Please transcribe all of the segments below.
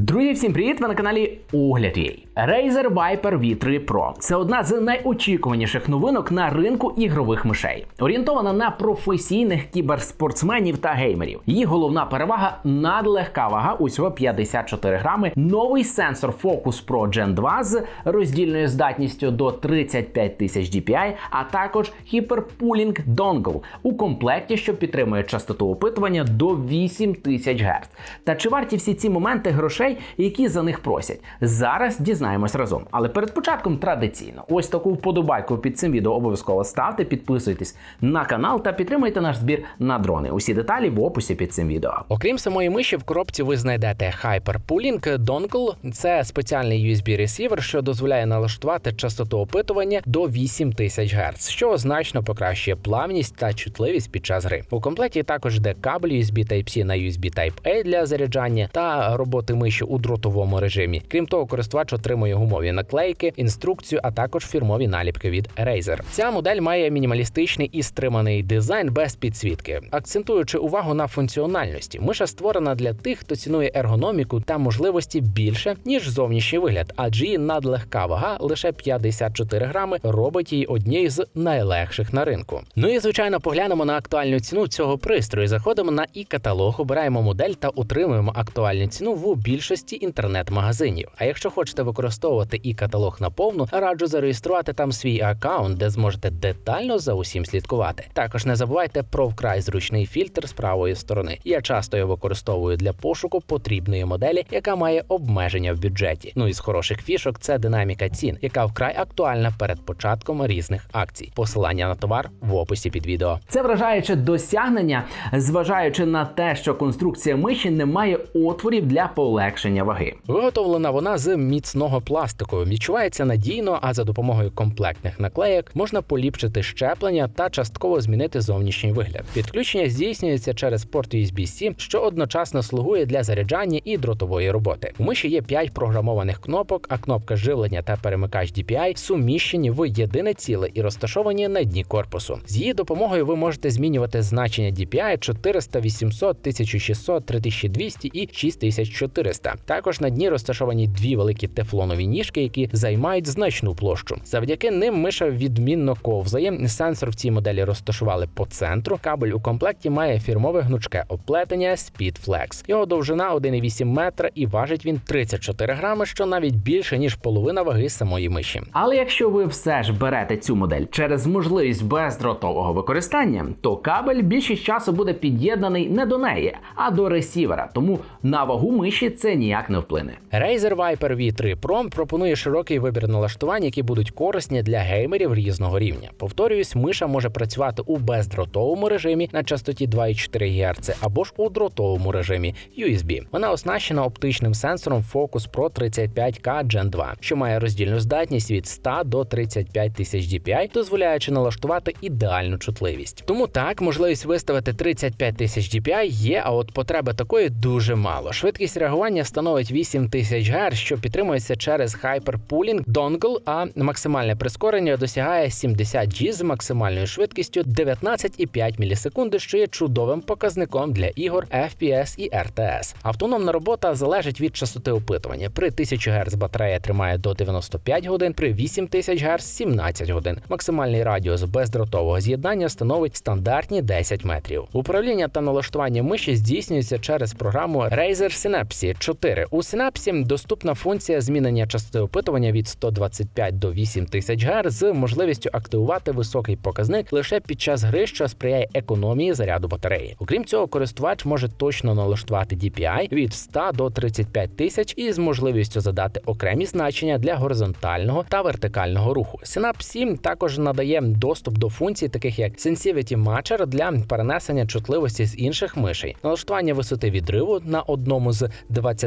Друзі, всім привіт! Ви на каналі Огляд Єй. Razer Viper V3 Pro це одна з найочікуваніших новинок на ринку ігрових мишей, орієнтована на професійних кіберспортсменів та геймерів. Її головна перевага надлегка вага, усього 54 грами, новий сенсор Focus Pro Gen 2 з роздільною здатністю до 35 тисяч DPI, а також Hyperpooling Dongle у комплекті, що підтримує частоту опитування до 8 тисяч Гц. Та чи варті всі ці моменти грошей, які за них просять? Зараз дізнаємось разом. Але перед початком традиційно, ось таку вподобайку під цим відео обов'язково ставте, підписуйтесь на канал та підтримайте наш збір на дрони. Усі деталі в описі під цим відео. Окрім самої миші, в коробці ви знайдете Hyperpooling Dongle. Це спеціальний USB ресівер, що дозволяє налаштувати частоту опитування до 8000 Гц, що значно покращує плавність та чутливість під час гри. У комплекті також йде кабель USB Type-C на USB Type-A для заряджання та роботи миші у дротовому режимі. Крім того, користувач отримує гумові наклейки, інструкцію, а також фірмові наліпки від Razer. Ця модель має мінімалістичний і стриманий дизайн без підсвітки, акцентуючи увагу на функціональності. Миша створена для тих, хто цінує ергономіку та можливості більше ніж зовнішній вигляд, адже її надлегка вага лише 54 грами робить її однією з найлегших на ринку. Ну і звичайно, поглянемо на актуальну ціну цього пристрою. Заходимо на і каталог, обираємо модель та отримуємо актуальну ціну в більшості інтернет-магазинів. А якщо хочете використовувати і каталог наповну, раджу зареєструвати там свій аккаунт, де зможете детально за усім слідкувати. Також не забувайте про вкрай зручний фільтр з правої сторони. Я часто його використовую для пошуку потрібної моделі, яка має обмеження в бюджеті. Ну і з хороших фішок це динаміка цін, яка вкрай актуальна перед початком різних акцій. Посилання на товар в описі під відео. Це вражаюче досягнення, зважаючи на те, що конструкція миші не має отворів для полегшення ваги. Виготовлена вона з міцного пластику, відчувається надійно, а за допомогою комплектних наклеїк можна поліпшити щеплення та частково змінити зовнішній вигляд. Підключення здійснюється через порт USB-C, що одночасно слугує для заряджання і дротової роботи. У миші є 5 програмованих кнопок, а кнопка живлення та перемикач DPI суміщені в єдине ціле і розташовані на дні корпусу. З її допомогою ви можете змінювати значення DPI 400, 800, 1600, 3200 і 6400. Також на дні розташовані дві великі тефлонові ніжки, які займають значну площу. Завдяки ним миша відмінно ковзає. Сенсор в цій моделі розташували по центру. Кабель у комплекті має фірмове гнучке оплетення SpeedFlex. Його довжина 1,8 метра і важить він 34 грами, що навіть більше ніж половина ваги самої миші. Але якщо ви все ж берете цю модель через можливість бездротового використання, то кабель більшість часу буде під'єднаний не до неї, а до ресівера. Тому на вагу миші це ніяк не вплине. Razer Viper V3 Pro пропонує широкий вибір налаштувань, які будуть корисні для геймерів різного рівня. Повторююсь, миша може працювати у бездротовому режимі на частоті 2,4 Гц або ж у дротовому режимі USB. Вона оснащена оптичним сенсором Focus Pro 35K Gen 2, що має роздільну здатність від 100 до 35 тисяч DPI, дозволяючи налаштувати ідеальну чутливість. Тому так, можливість виставити 35 тисяч DPI є, а от потреби такої дуже мало. Швидкість реагування становить 8 тисяч Гц, що підтримується через Hyperpooling Dongle, а максимальне прискорення досягає 70 G з максимальною швидкістю 19,5 мілісекунди, що є чудовим показником для ігор FPS і RTS. Автономна робота залежить від частоти опитування. При 1000 Гц батарея тримає до 95 годин, при 8000 Гц – 17 годин. Максимальний радіус бездротового з'єднання становить стандартні 10 метрів. Управління та налаштування миші здійснюється через програму Razer Synapse 4. У Synapse доступна функція змінення частоти опитування від 125 до 8000 Гц з можливістю активувати високий показник лише під час гри, що сприяє економії заряду батареї. Окрім цього, користувач може точно налаштувати DPI від 100 до 35 тисяч із можливістю задати окремі значення для горизонтального та вертикального руху. Synapse 7 також надає доступ до функцій, таких як Sensivity Matcher для перенесення чутливості з інших мишей, налаштування висоти відриву на одному з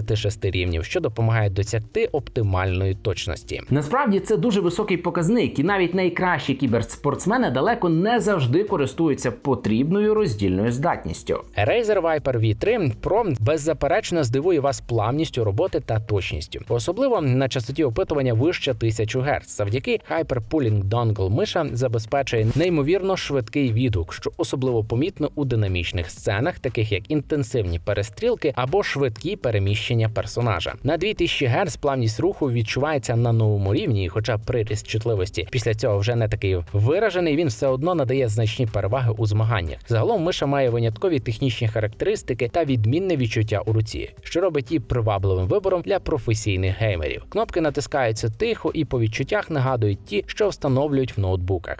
26 рівнів, що допомагає досягти оптимальної точності. Насправді це дуже високий показник, і навіть найкращі кіберспортсмени далеко не завжди користуються потрібною роздільною здатністю. Razer Viper V3 Pro беззаперечно здивує вас плавністю роботи та точністю, особливо на частоті опитування вище 1000 Гц. Завдяки Hyperpooling Dongle миша забезпечує неймовірно швидкий відгук, що особливо помітно у динамічних сценах, таких як інтенсивні перестрілки або швидкі переміщення підвищення персонажа. На 2000 Гц плавність руху відчувається на новому рівні, і хоча приріст чутливості після цього вже не такий виражений, він все одно надає значні переваги у змаганнях. Загалом миша має виняткові технічні характеристики та відмінне відчуття у руці, що робить її привабливим вибором для професійних геймерів. Кнопки натискаються тихо і по відчуттях нагадують ті, що встановлюють в ноутбуках.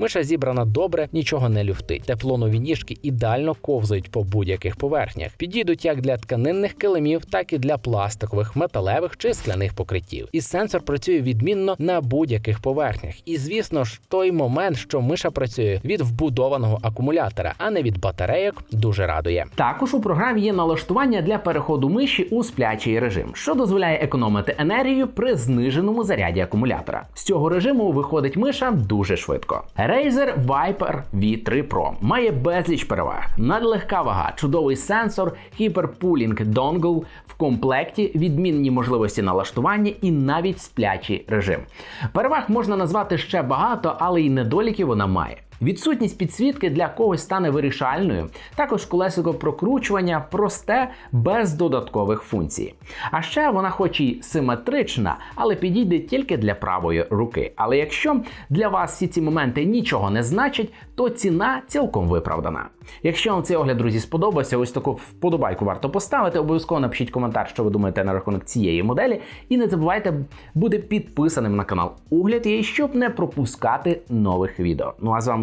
Миша зібрана добре, нічого не люфтить. Тефлонові ніжки ідеально ковзають по будь-яких поверхнях. Підійдуть як для тканинних килимів, так і для пластикових, металевих чи скляних покриттів. І сенсор працює відмінно на будь-яких поверхнях. І звісно ж, той момент, що миша працює від вбудованого акумулятора, а не від батарейок, дуже радує. Також у програмі є налаштування для переходу миші у сплячий режим, що дозволяє економити енергію при зниженому заряді акумулятора. З цього режиму виходить миша дуже швидко. Razer Viper V3 Pro має безліч переваг: надлегка вага, чудовий сенсор, гіперпулінг донгл в комплекті, відмінні можливості налаштування і навіть сплячий режим. Переваг можна назвати ще багато, але й недоліки вона має. Відсутність підсвітки для когось стане вирішальною. Також колесико прокручування просте без додаткових функцій. А ще вона, хоч і симетрична, але підійде тільки для правої руки. Але якщо для вас всі ці моменти нічого не значать, то ціна цілком виправдана. Якщо вам цей огляд, друзі, сподобався, ось таку вподобайку варто поставити. Обов'язково напишіть коментар, що ви думаєте на рахунок цієї моделі. І не забувайте бути підписаним на канал Огляд є, щоб не пропускати нових відео. Ну а з